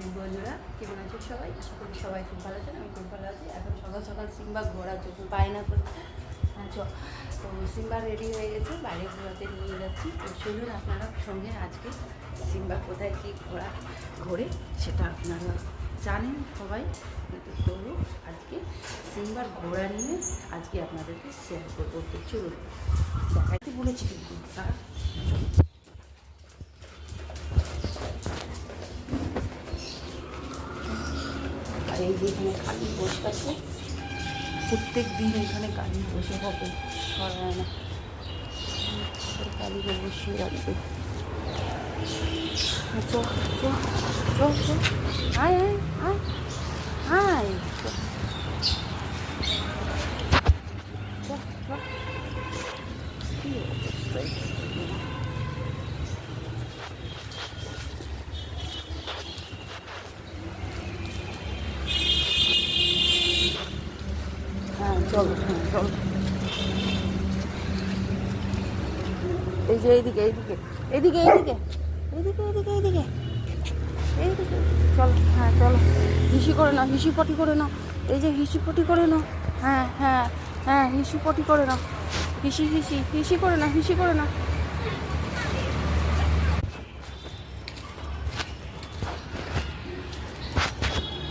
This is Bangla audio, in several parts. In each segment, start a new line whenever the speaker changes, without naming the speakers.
মর্নিং বন্ধুরা, কেমন আছো সবাই? আশা করি সবাই খুব ভালো আছেন, আমি খুব ভালো আছি। এখন সকাল সকাল সিম্বা ঘোরার জন্য বায়না করছে হ্যাঁ চ, তো সিম্বা রেডি হয়ে গেছে, বাইরে ঘোরাতে নিয়ে যাচ্ছি। তো চলুন আপনারা সঙ্গে আজকে সিম্বা কোথায়, কী ঘোরা ঘোরে সেটা আপনারা জানেন সবাই। তবু আজকে সিম্বার ঘোরা নিয়ে আজকে আপনাদেরকে শেয়ার করব। তো চলুন, দেখাইতে বলেছি কিন্তু তার এখানে কালি বসে আছে। প্রত্যেক দিন এখানে কালি বসে হবে। সরায় না কালিকে বসিয়ে রাখবে। চ চ চ চ আয় আয় আয় আয় চ চ চ কি অবস্থা এখানে? হ্যাঁ চলো হ্যাঁ চলো এই যে এইদিকে এইদিকে এইদিকে এইদিকে এইদিকে এইদিকে এইদিকে এইদিকে, চলো হ্যাঁ চলো, হিসি করে নাও, হিসি পটি করে নাও, এই যে হিসি পটি করে নাও হ্যাঁ হ্যাঁ হ্যাঁ হিসি পটি করে নাও, হিসি হিসি হিসি করে নাও, হিসি করে নাও।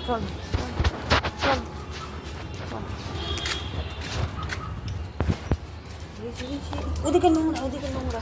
চলো চলো চলো ওদিকে নোংরা ওদিকে নোংরা।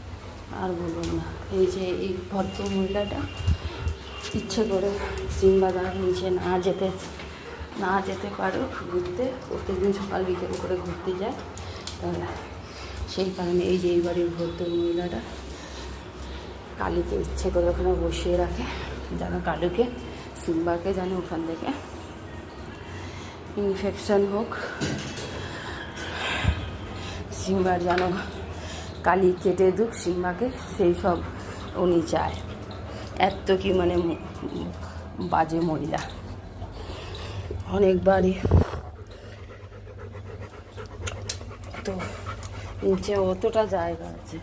আর বলুন না। এই যে এই ভদ্র মহিলাটা ইচ্ছে করে সিংবাজার নিচে না যেতে না যেতে পারো ঘুরতে। প্রত্যেকদিন সকাল বিকেল করে ঘুরতে যায়। তাহলে সেই কারণে এই যে এই বাড়ির ভদ্র মহিলাটা কালীকে ইচ্ছে করে ওখানে বসিয়ে রাখে, যেন কালুকে, সিম্বাকে যেন ওখান থেকে ইনফেকশন হোক। সিম্বার যেন কালি কেটে দুক সিম্বাকে সেই সব উনি চায়। এত কি মানে বাজে মহিলা। অনেকবারই তো নিচে অতটা জায়গা আছে,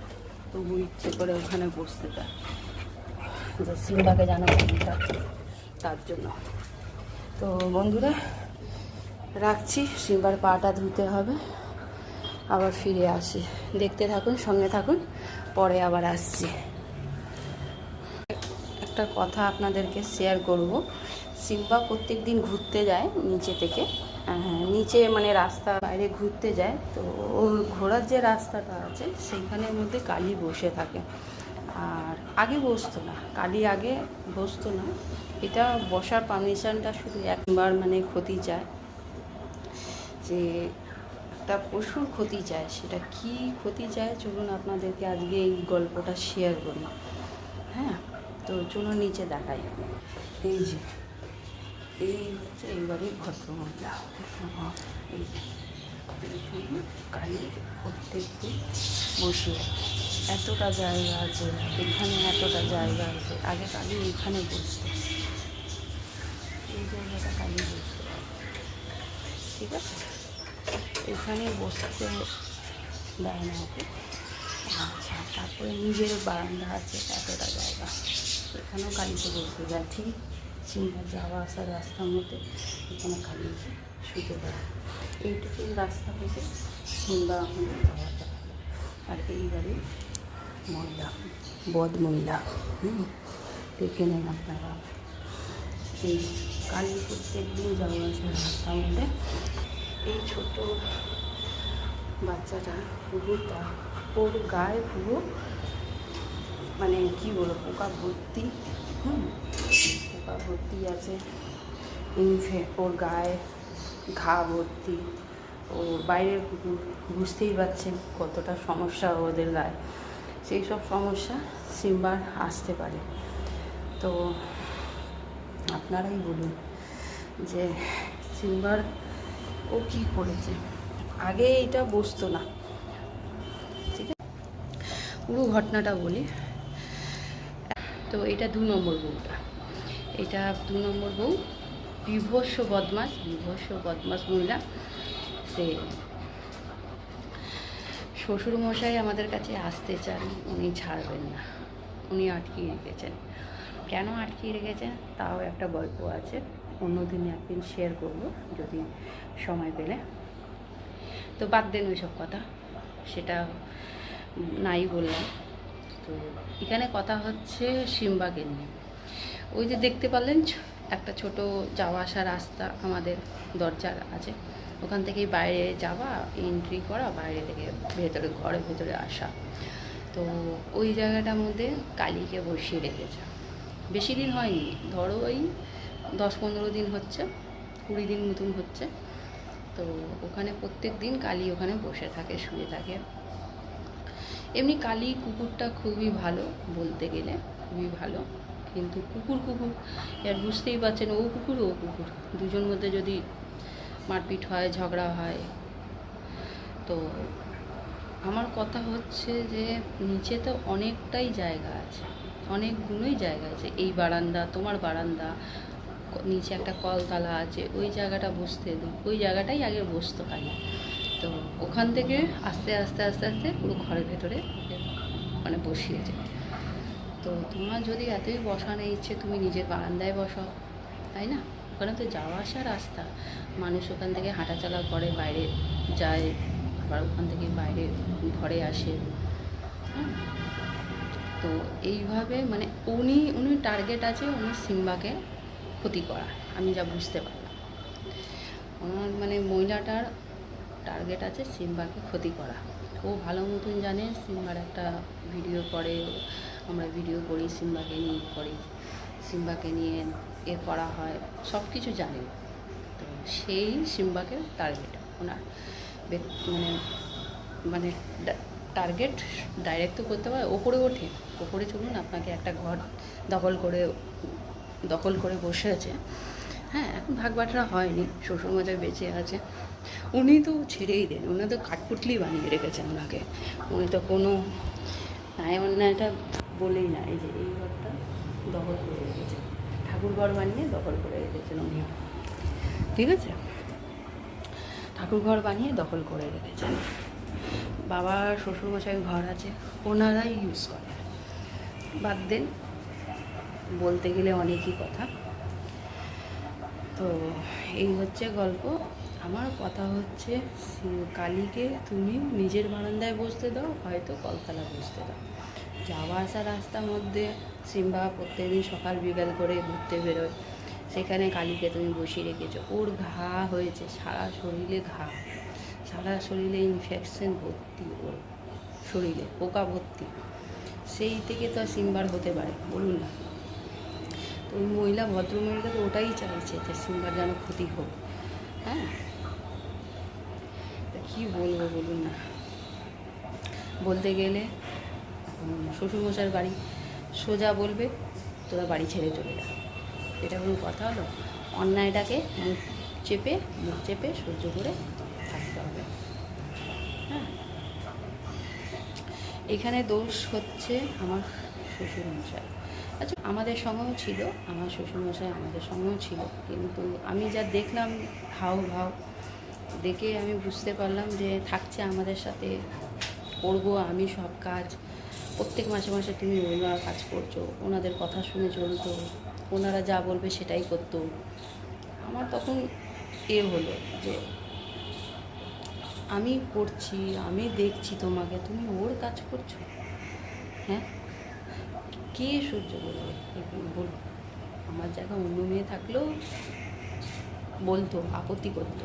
তবু ইচ্ছে করে ওখানে বসতে চায় যে সিম্বাকে কালিটা তার জন্য। তো বন্ধুরা, রাখছি। সিম্বার পাটা ধুতে হবে। আবার ফিরে আসি। দেখতে থাকুন সঙ্গে থাকুন পরে আবার আসছি। একটা কথা আপনাদেরকে শেয়ার করব। সিম্বা প্রত্যেক দিন ঘুরতে যায় নিচে থেকে। হ্যাঁ, নিচে মানে রাস্তা বাইরে ঘুরতে যায়। তো ওর ঘোরার যে রাস্তাটা আছে সেইখানের মধ্যে কালি বসে থাকে। আর আগে বসতো না কালি আগে বসতো না। এটা বসার পারমিশনটা শুধু একবার মানে ক্ষতি চায়। যে একটা পশুর ক্ষতি চায়, সেটা কি ক্ষতি চায়? চলুন আপনাদেরকে আজকে এই গল্পটা শেয়ার করি হ্যাঁ? তো চলুন নিচে দেখাই। এই যে, এই হচ্ছে এই বাড়ির ভদ্রমহিলা এই প্রত্যেকদিন বসে এতটা জায়গা আছে, এখানে এতটা জায়গা আছে, আগে কালী এখানে বসতো। এই জায়গাটা কালী বসতো। ঠিক আছে? এখানে বসতে দেয় না ওকে। আচ্ছা তারপরে নিজের বারান্দা আছে, এতটা জায়গা। এখানেও কালিতে বসতে যায় ঠিক সিংহা যাওয়া আসার রাস্তার মধ্যে এখানে কালি শুতে দেয়। এইটুকু রাস্তা থেকে সিংহা আমাদের যাওয়া যায় আর এই বাড়ির মহিলা বদ মহিলা হুম, দেখে নেন আপনারা। এই কালী প্রত্যেক দিন যাওয়া আসার রাস্তার মধ্যে এই ছোট বাচ্চাটা পুরোটা ওর গায়ে পুরো মানে কি বলব, পোকা ভর্তি, হুম, পোকা ভর্তি আছে। ইনফে ওর গায়ে ঘা ভর্তি ও বাইরের কুকুর বুঝতেই পারছেন কতটা সমস্যা ওদের গায়ে। সেই সব সমস্যা সিম্বার আসতে পারে। তো আপনারাই বলুন যে সিম্বার ও কি করেছে? আগে এটা বসতো না। ঠিক আছে? পুরো ঘটনাটা বলি। তো এটা দু নম্বর বউটা। এটা দু নম্বর বউ বিভস্য বদমাস বিভস্য বদমাস মহিলা। সে শ্বশুরমশাই আমাদের কাছে আসতে চান, উনি ছাড়বেন না। উনি আটকিয়ে রেখেছেন। কেন আটকিয়ে রেখেছেন? তাও একটা গল্প আছে। অন্যদিন একদিন শেয়ার করব, যদি সময় পেলে। তো বাদ দেন ওইসব কথা, সেটা নাই বললাম। তো এখানে কথা হচ্ছে সিম্বাকে নিয়ে। ওই যে দেখতে পারলেন একটা ছোট যাওয়া আসা রাস্তা আমাদের দরজার আছে। ওখান থেকেই বাইরে যাওয়া এন্ট্রি করা, বাইরে থেকে ভেতরে ঘরের ভেতরে আসা। তো ওই জায়গাটার মধ্যে কালীকে বসিয়ে রেখেছে। বেশি দিন হয়নি, ধরো ওই দশ পনেরো দিন হচ্ছে, কুড়ি দিন মতন হচ্ছে। তো ওখানে প্রত্যেক দিন কালী ওখানে বসে থাকে, শুয়ে থাকে। এমনি কালী কুকুরটা খুবই ভালো বলতে গেলে, খুবই ভালো। কিন্তু কুকুর কুকুর এর বুঝতেই পারছেন, ও কুকুর ও কুকুর। দুজন মধ্যে যদি মারপিট হয়, ঝগড়া হয়, তো আমার কথা হচ্ছে যে নিচে তো অনেকটাই জায়গা আছে অনেকগুলোই জায়গা আছে। এই বারান্দা, তোমার বারান্দা নিচে একটা কলতলা আছে, ওই জায়গাটা বসতে ওই জায়গাটাই আগে বসতো কালী তো ওখান থেকে আস্তে আস্তে আস্তে আস্তে পুরো ঘরের ভেতরে মানে বসিয়েছে তো তোমার যদি এতই বসানো ইচ্ছে, তুমি নিজের বারান্দায় বসাও তাই না? ওখানে তো যাওয়া আসা রাস্তা। মানুষ ওখান থেকে হাঁটাচলা করে, বাইরে যায়, আবার ওখান থেকে বাইরে ঘরে আসে। হ্যাঁ? তো এইভাবে মানে উনি উনি টার্গেট আছে উনি সিম্বাকে। ক্ষতি করা, আমি যা বুঝতে পারলাম। ওনার মানে মহিলাটার টার্গেট আছে সিম্বাকে ক্ষতি করা। ও ভালো মতন জানে সিম্বার একটা ভিডিও করে, আমরা ভিডিও করি, সিম্বাকে নিয়ে করি, সিম্বাকে নিয়ে এ করা হয় সব কিছু জানে। তো সেই সিম্বাকে টার্গেট ওনার মানে মানে টার্গেট ডাইরেক্ট তো করতে পারে, ওপরে ওঠে। ওপরে চলুন, আপনাকে একটা ঘর দখল করে দখল করে বসে আছে। হ্যাঁ এখন ভাগ বাটরা হয়নি, শ্বশুরমশাই বেঁচে আছে। উনি তো ছেড়েই দেন, উনি তো কাঠপুটলি বানিয়ে রেখেছেন ওনাকে। উনি তো কোনো ন্যায় অন্যায়টা বলেই না, এই যে এই ঘরটা দখল করে রেখেছেন। ঠাকুর ঘর বানিয়ে দখল করে রেখেছেন উনি ঠিক আছে? ঠাকুর ঘর বানিয়ে দখল করে রেখেছেন। বাবার শ্বশুরমশাই ঘর আছে, ওনারাই ইউজ করে। বাদ দেন বলতে গেলে অনেকই কথা। তো এই হচ্ছে গল্প। আমার কথা হচ্ছে কালীকে তুমি নিজের বারান্দায় বসতে দাও, হয়তো কলতলা বসতে দাও। যাওয়া আসা রাস্তার মধ্যে সিম্বা প্রত্যেকদিন সকাল বিকাল করে ঘুরতে বেরোয়। সেখানে কালীকে তুমি বসিয়ে রেখেছো। ওর ঘা হয়েছে, সারা শরীরে ঘা। সারা শরীরে ইনফেকশন ভর্তি ওর শরীরে, পোকা ভর্তি। সেই থেকে তো সিম্বার হতে পারে, বলুন না। তো ওই মহিলা ভদ্রমহিলা তো ওটাই চাইছে যে সিম্বার যেন ক্ষতি হোক হ্যাঁ? তা কী বলব বলুন না। বলতে গেলে শ্বশুরমশার বাড়ি সোজা বলবে, তোরা বাড়ি ছেড়ে চলে যা। এটা কোনো কথা হলো? অন্যায়টাকে মুখ চেপে মুখ চেপে সহ্য করে থাকতে হবে। হ্যাঁ? এখানে দোষ হচ্ছে আমার শ্বশুরমশাই। আচ্ছা আমাদের সঙ্গেও ছিল, আমার শ্বশুরমশাই আমাদের সঙ্গেও ছিল, কিন্তু আমি যা দেখলাম, হাও ভাও, দেখে আমি বুঝতে পারলাম যে থাকছে আমাদের সাথে, করব আমি সব কাজ। প্রত্যেক মাসে মাসে তুমি ওনারা কাজ করছ, ওনাদের কথা শুনে চলতো, ওনারা যা বলবে সেটাই করতো। আমার তখন এ হলো যে, আমি করছি, আমি দেখছি তোমাকে, তুমি ওর কাজ করছ? হ্যাঁ? কে সহ্য করবে? এখানে বলো আমার জায়গায় অন্য মেয়ে থাকলেও বলতো, আপত্তি করতো।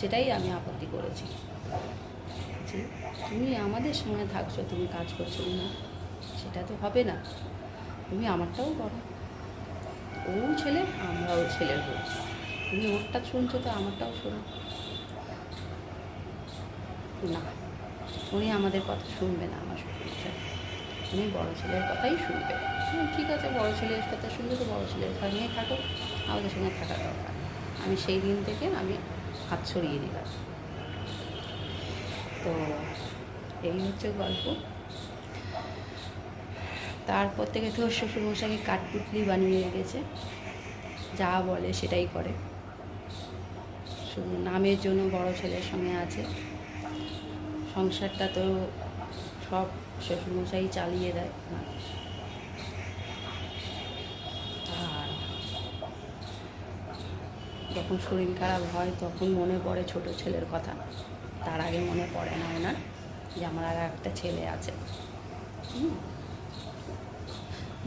সেটাই আমি আপত্তি করেছি। যে তুমি আমাদের সঙ্গে থাকছো, তুমি কাজ করছ না সেটা তো হবে না। তুমি আমারটাও করো। ও ছেলে, আমরাও ছেলের বউ তুমি ওরটা শুনছো তো আমারটাও শোনো। না, উনি আমাদের কথা শুনবে না আমার শ্বশুরমশাই উনি বড় ছেলের কথাই শুনবে। ঠিক আছে, বড় ছেলের কথা শুনবে তো বড় ছেলের সঙ্গেই থাকো, আমাদের সঙ্গে থাকা দরকার। আমি সেই দিন থেকে আমি হাত ছড়িয়ে দিলাম। তো এই হচ্ছে গল্প। তারপর থেকে তো শ্বশুরমশাইকে কাঠপুতলি বানিয়ে রেখেছে। যা বলে সেটাই করে। শুধু নামের জন্য বড় ছেলের সঙ্গে আছে। সংসারটা তো সব শ্বশুরমশাই চালিয়ে দেয় আর যখন শরীর খারাপ হয়, তখন মনে পড়ে ছোট ছেলের কথা। তার আগে মনে পড়ে না ওনার যে আমার আর একটা ছেলে আছে।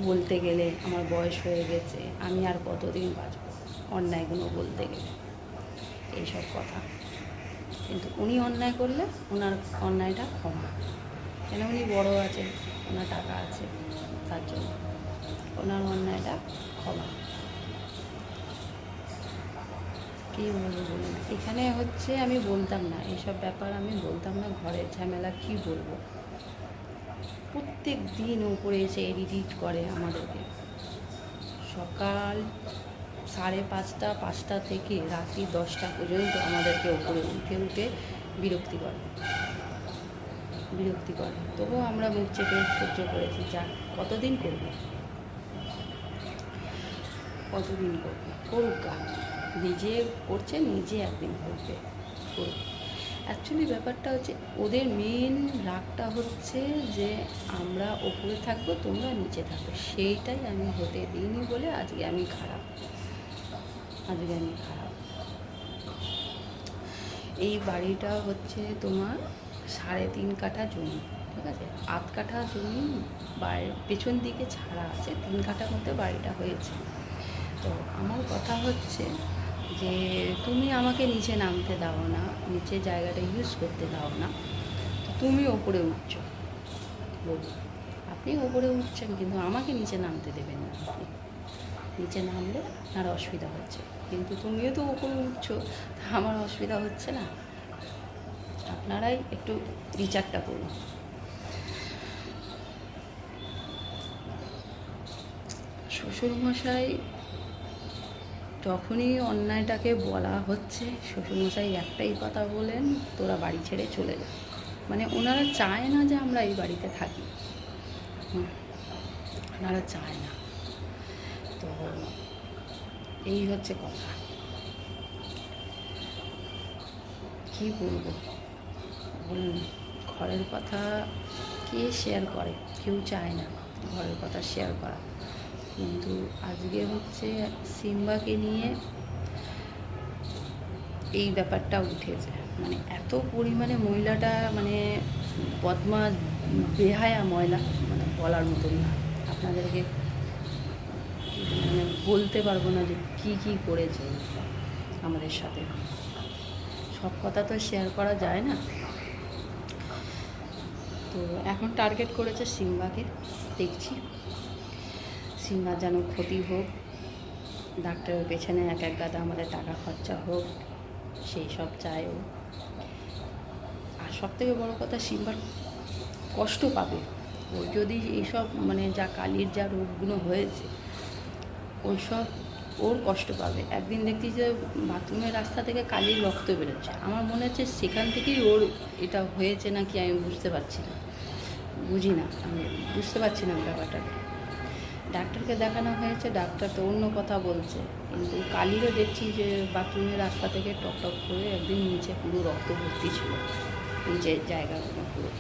বলতে গেলে আমার বয়স হয়ে গেছে, আমি আর কতদিন বাঁচব? অন্যায়গুলো বলতে গেলে। এইসব কথা। কিন্তু উনি অন্যায় করলে ওনার অন্যায়টা ক্ষমা। কেন উনি বড় আছে? ওনার টাকা আছে। তার জন্য। ওনার অন্যায়টা ক্ষমা। কী বলব বলুন? এখানে হচ্ছে আমি বলতাম না। এইসব ব্যাপার আমি বলতাম না। ঘরের ঝামেলা কি বলব? প্রত্যেক দিন উপরে এসে এডিট করে আমাদেরকে। সকাল সাড়ে পাঁচটা পাঁচটা থেকে রাত্রি দশটা পর্যন্ত আমাদেরকে উপরে উঠে উঠে বিরক্তি করে। বিরক্তি করে তবুও আমরা মুখ চেপে সহ্য করেছি যা কতদিন করবে? কতদিন করবে? করুক গা। নিজে করছে, নিজে একদিন করবে। করুক। অ্যাকচুয়ালি ব্যাপারটা হচ্ছে, ওদের মেন রাগটা হচ্ছে যে আমরা ওপরে থাকব, তোমরা নিচে থাকবে। সেইটাই আমি হতে দিইনি বলে আজকে আমি খারাপ। আজকে আমি খারাপ। এই বাড়িটা হচ্ছে তোমার সাড়ে তিন কাঠা জমি, ঠিক আছে? আধ কাঠা জমি বাড়ির পেছন দিকে ছাড়া আছে, তিন কাঠার মধ্যে বাড়িটা হয়েছে। তো আমার কথা হচ্ছে যে, তুমি আমাকে নিচে নামতে দাও না, নিচে জায়গাটা ইউজ করতে দাও না, তো তুমি ওপরে উঠছো। বলুন, আপনি ওপরে উঠছেন কিন্তু আমাকে নিচে নামতে দেবেন না আপনি। নিচে নামলে আপনার অসুবিধা হচ্ছে, কিন্তু তুমিও তো ওপরে উঠছো আমার অসুবিধা হচ্ছে না। আপনারাই একটু বিচারটা করুন। শ্বশুরমশাই যখনই অন্যায়টাকে বলা হচ্ছে। শ্বশুরমশাই একটাই কথা বলেন, তোরা বাড়ি ছেড়ে চলে যা। মানে ওনারা চায় না যে আমরা এই বাড়িতে থাকি। ওনারা চায় না। তো এই হচ্ছে কথা। কি বলব? ঘরের কথা কে শেয়ার করে? কেউ চায় না ঘরের কথা শেয়ার করা। কিন্তু আজকে হচ্ছে সিম্বাকে নিয়ে এই ব্যাপারটা উঠেছে। মানে এত পরিমাণে মহিলাটা মানে বদমা বেহায়া ময়লা মানে বলার মতন না। আপনাদেরকে মানে বলতে পারব না যে কী কী করেছে আমাদের সাথে। সব কথা তো শেয়ার করা যায় না। তো এখন টার্গেট করেছে সিম্বাকে, দেখছি। সিম্বার যেন ক্ষতি হোক, ডাক্তারের পেছনে এক এক গাদা আমাদের টাকা খরচা হোক, সেই সব চায় ও। আর সব থেকে বড়ো কথা সিম্বার কষ্ট পাবে। ও যদি এইসব মানে যা কালির যা রোগগুলো হয়েছে ওই সব ওর কষ্ট পাবে। একদিন দেখছি যে বাথরুমের রাস্তা থেকে কালির রক্ত বেরোচ্ছে। আমার মনে হচ্ছে সেখান থেকেই ওর এটা হয়েছে নাকি আমি বুঝতে পারছি না। বুঝি না, আমি বুঝতে পারছি না ব্যাপারটাকে ডাক্তারকে দেখানো হয়েছে, ডাক্তার তো অন্য কথা বলছে। কিন্তু কালিরও দেখছি যে বাথরুমের রাস্তা থেকে টক টক করে একদিন নিচে পুরো রক্ত ভর্তি ছিল নিচের জায়গাগুলো পুরো।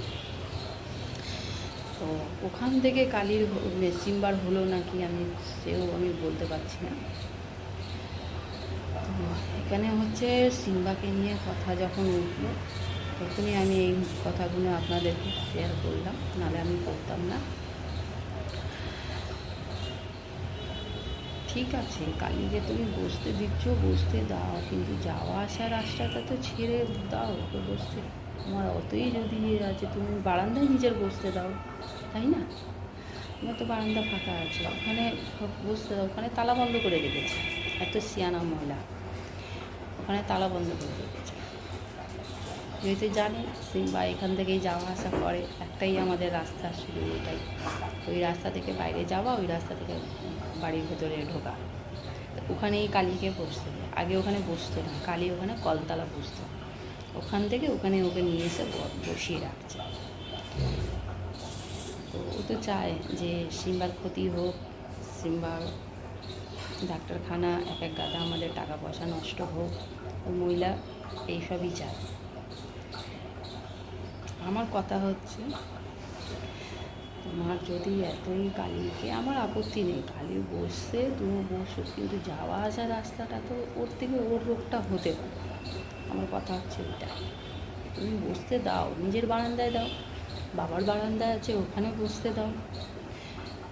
তো ওখান থেকে কালির সিম্বার হলো নাকি আমি, সেও আমি বলতে পারছি না। এখানে হচ্ছে সিম্বাকে নিয়ে কথা যখন উঠল তখনই আমি এই কথাগুলো আপনাদেরকে শেয়ার করলাম, নাহলে আমি করতাম না। ঠিক আছে, কালিকে তুমি বসতে দিচ্ছ, বসতে দাও, কিন্তু যাওয়া আসার রাস্তাটা তো ছেড়ে দাও ওকে বসতে। আমার অতই যদি ইয়ে আছে, তুমি বারান্দায় নিজের বসতে দাও, তাই না? আমার তো বারান্দা ফাঁকা আছে, ওখানে বসতে দাও, ওখানে তালা বন্ধ করে রেখেছে, এত সিয়ানা মহিলা ওখানে তালা বন্ধ করে রেখেছে। যেহেতু জানি সিম্বা এখান থেকেই যাওয়া আসা করে, একটাই আমাদের রাস্তা শুধু ওইটাই ওই রাস্তা থেকে বাইরে যাওয়া, ওই রাস্তা থেকে বাড়ির ভেতরে ঢোকা। ওখানেই কালীকে বসতে আগে ওখানে বসতো না, কালী ওখানে কলতলা বসতো। ওখান থেকে ওখানে ওকে নিয়ে এসে বসিয়ে রাখছে। তো ও তো চায় যে সিম্বার ক্ষতি হোক, সিম্বার ডাক্তারখানা, এক এক গাদা আমাদের টাকা পয়সা নষ্ট হোক। ওই মহিলা এইসবই চায়। আমার কথা হচ্ছে, তোমার যদি এতই কালীকে আমার আপত্তি নেই, কালী বসছে, তুমি বসো, কিন্তু যাওয়া আসা রাস্তাটা তো ওর থেকে ওর রোগটা হতে পারে। আমার কথা হচ্ছে এটা তুমি বসতে দাও, নিজের বারান্দায় দাও, বাবার বারান্দায় আছে, ওখানে বসতে দাও,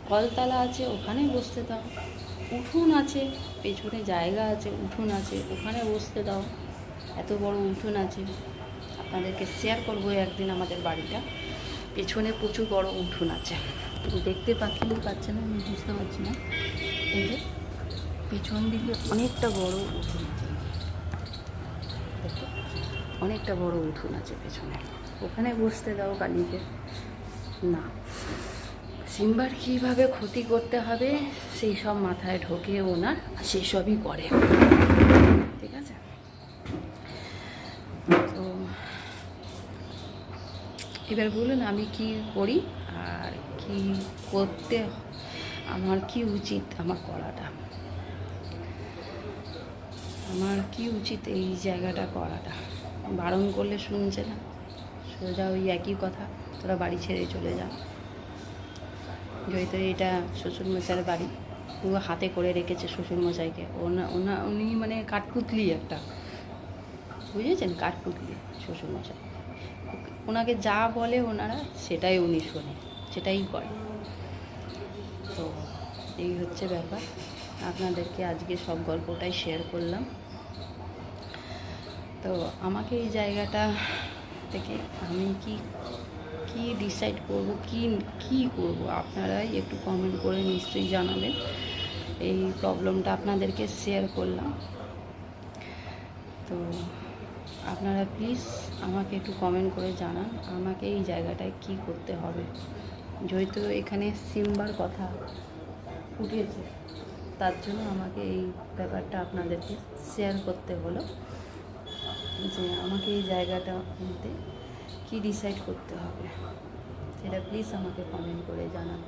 কলতলা আছে, ওখানে বসতে দাও, উঠোন আছে, পেছনে জায়গা আছে, উঠোন আছে, ওখানে বসতে দাও, এত বড় উঠোন আছে। আপনাদেরকে শেয়ার করব একদিন আমাদের বাড়িটা। পেছনে প্রচুর বড় উঠোন আছে। দেখতে পাচ্ছেন কি পাচ্ছেন না, আমি বুঝতে পারছি না। এই যে, পিছন দিকে অনেকটা বড় উঠোন আছে। অনেকটা বড় উঠোন আছে পেছনে। ওখানে বসতে দাও কালীকে। না। সিম্বার কীভাবে ক্ষতি করতে হবে, সেই সব মাথায় ঢোকে ওনার সেই সবই করে। ঠিক আছে তো এবার বলুন আমি কি করি আর কি করতে আমার কি উচিত আমার করাটা? আমার কি উচিত এই জায়গাটা করাটা? বারণ করলে শুনছে না। সোজা ওই একই কথা, তোরা বাড়ি ছেড়ে চলে যা। যেহেতু এটা শ্বশুরমশাইয়ের বাড়ি। পুরো হাতে করে রেখেছে শ্বশুরমশাইকে। ওনা ওনা উনি মানে কাঠপুতলি একটা। বুঝেছেন? কাঠপুতলি শ্বশুরমশাই। ওনাকে যা বলে ওনারা, সেটাই উনি শোনে, সেটাই করে। তো এই হচ্ছে ব্যাপার। আপনাদেরকে আজকে সব গল্পটাই শেয়ার করলাম। তো আমাকে এই জায়গাটা থেকে আমি কি কি ডিসাইড করব, কি কি করব? আপনারাই একটু কমেন্ট করে নিশ্চয়ই জানাবেন। এই প্রবলেমটা আপনাদেরকে শেয়ার করলাম। তো আপনারা প্লিজ আমাকে একটু কমেন্ট করে জানান, আমাকে এই জায়গাটায় কি করতে হবে। যেহেতু এখানে সিম্বার কথা উঠেছে, তার জন্য আমাকে এই ব্যাপারটা আপনাদেরকে শেয়ার করতে হলো, যে আমাকে এই জায়গাটা নিতে কী ডিসাইড করতে হবে, সেটা প্লিজ আমাকে কমেন্ট করে জানান।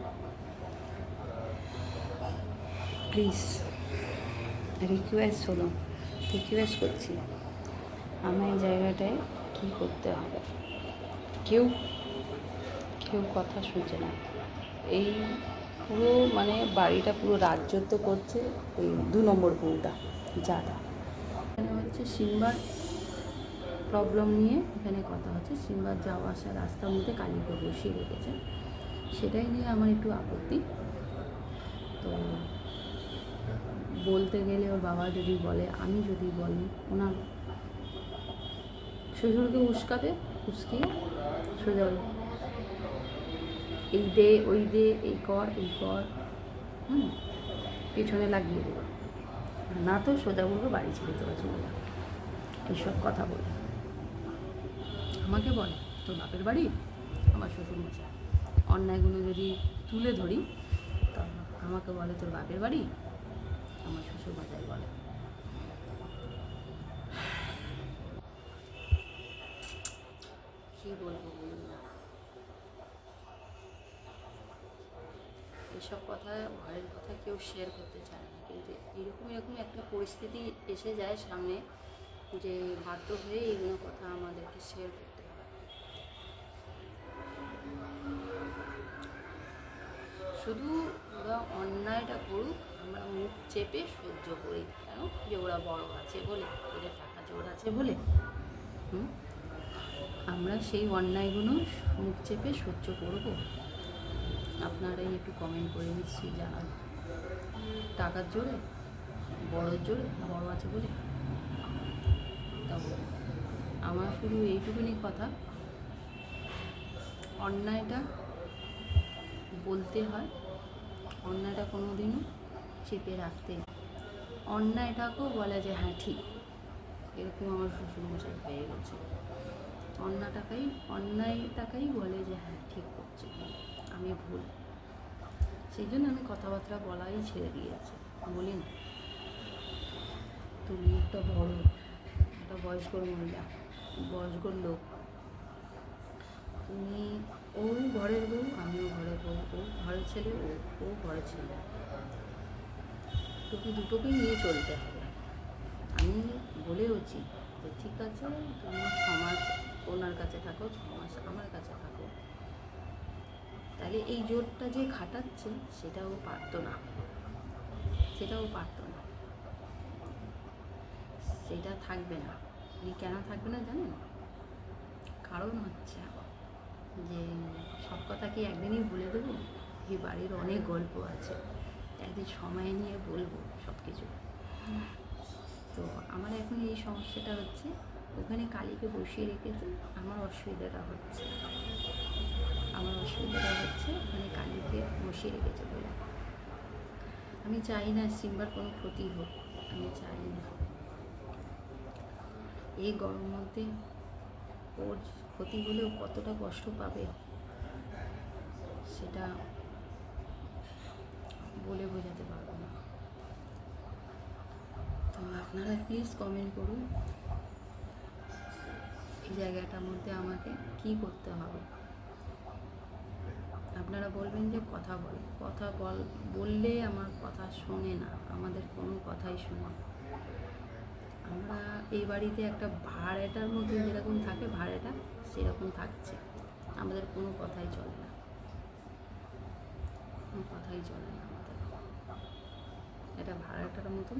প্লিজ রিকোয়েস্ট হলো রিকোয়েস্ট করছি। আমার এই জায়গাটায় কী করতে হবে? কেউ কেউ কথা শুনছে না। এই পুরো মানে বাড়িটা পুরো রাজ্যত্ব করছে এই দু নম্বর বউটা যাটা। এখানে হচ্ছে সিম্বার প্রবলেম নিয়ে এখানে কথা হচ্ছে। সিম্বার যাওয়া আসা রাস্তার মধ্যে কালীকে বসিয়ে রেখেছে। সেটাই নিয়ে আমার একটু আপত্তি। তো বলতে গেলে ওর বাবা যদি বলে, আমি যদি বলি, ওনার শ্বশুরকে উস্কাবে উস্কিয়ে সোজা এই দে, ওই দে, এই কর এই কর, হুম, পেছনে লাগিয়ে দেবো না তো সোজা বলব, বাড়ি ছেড়ে তোরা চলে যা এইসব কথা বলে। আমাকে বলে, তোর বাপের বাড়ি? আমার শ্বশুর মশাই। অন্যায়গুলো যদি তুলে ধরি, তা আমাকে বলে, তোর বাপের বাড়ি? আমার শ্বশুর মশাই বলে কী বলব বলুন এসব কথা ঘরের কথা কেউ শেয়ার করতে চায় না। কিন্তু এরকম এরকম একটা পরিস্থিতি এসে যায় সামনে যে বাধ্য হয়ে এগুলো কথা আমাদেরকে শেয়ার করতে হয়। শুধু ওরা অন্যায়টা করুক, আমরা মুখ চেপে সহ্য করি কেন? যে ওরা বড় আছে বলে, ওদের টাকা জোর আছে বলে। হুম? আমরা সেই অন্যায়গুলো মুখ চেপে সহ্য করব। আপনারাই একটু কমেন্ট করে নিশ্চয়ই জানান। টাকার জোরে? বড়োর জোরে? বড় আছে বলে? তবে আমার শুধু এইটুকুনি কথা, অন্যায়টা বলতে হয়, অন্যায়টা কোনো দিনও চেপে রাখতে অন্যায়টাকেও বলা যে হ্যাঁ ঠিক। এরকম আমার শ্বশুরমশাই হয়ে গেছে। অন্যটাকেই অন্যায়টাকেই বলে যে হ্যাঁ ঠিক করছে। আমি ভুল। সেই জন্য আমি কথাবার্তা বলাই ছেড়ে দিয়েছি। বলি, না, তুমি একটা বড়, একটা বয়স্ক মহিলা, বয়স্ক লোক। তুমি, ও ঘরের বউ, আমিও ঘরের বউ। ও ঘরের ছেলে, ও ও ঘরের ছেলে। তোকে দুটোকেই নিয়ে চলতে হবে। আমি বলেওছি যে ঠিক আছে, তুমি ছ মাস ওনার কাছে থাকো, ছ মাস আমার কাছে থাকো। তাহলে এই জোরটা যে খাটাচ্ছে, সেটাও পারতো না। সেটাও পারতো না। সেটা থাকবে না। উনি কেন থাকবে না জানেন? কারণ হচ্ছে যে সব কথা কি একদিনই বলে দেবো? এই বাড়ির অনেক গল্প আছে। একদিন সময় নিয়ে বলব সব কিছু তো আমার এখন এই সমস্যাটা হচ্ছে, ওখানে কালীকে বসিয়ে রেখেছে, আমার অসুবিধাটা হচ্ছে। আমার অসুবিধাটা হচ্ছে ওখানে কালীকে বসিয়ে রেখেছে বলে। আমি চাই না সিম্বার কোনো ক্ষতি হোক, আমি চাই না। এই গরম মধ্যে ওর ক্ষতি হলেও কতটা কষ্ট পাবে, সেটা বলে বোঝাতে পারব তো আপনারা প্লিজ কমেন্ট করুন এই জায়গাটার মধ্যে আমাকে কি করতে হবে। আপনারা বলবেন যে কথা বল কথা বল, বললে আমার কথা শোনে না, আমাদের কোনো কথাই শোনে আমরা এই বাড়িতে একটা ভাড়াটার মধ্যে যেরকম থাকে, ভাড়াটা সেরকম থাকছে। আমাদের কোনো কথাই চলে না। কোনো কথাই চলে না আমাদের। এটা ভাড়াটার মতন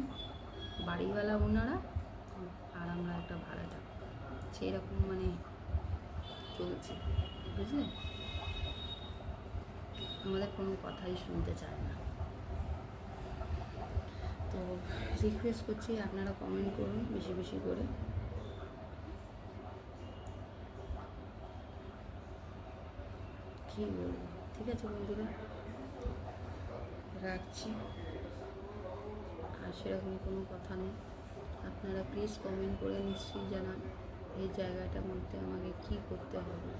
বাড়িওয়ালা ওনারা, আর আমরা একটা ভাড়াটা। সেই রকম মানে চলছে বুঝলেন আমাদের কোনো কথাই শুনতে চায় না। তো রিকোয়েস্ট করছি আপনারা কমেন্ট করুন বেশি বেশি করে। কী বলব? ঠিক আছে বন্ধুরা, রাখছি। সেরকম কোনো কথা নেই। আপনারা প্লিজ কমেন্ট করে নিশ্চয়ই জানান এই জায়গাটার মধ্যে আমাকে কি করতে হবে।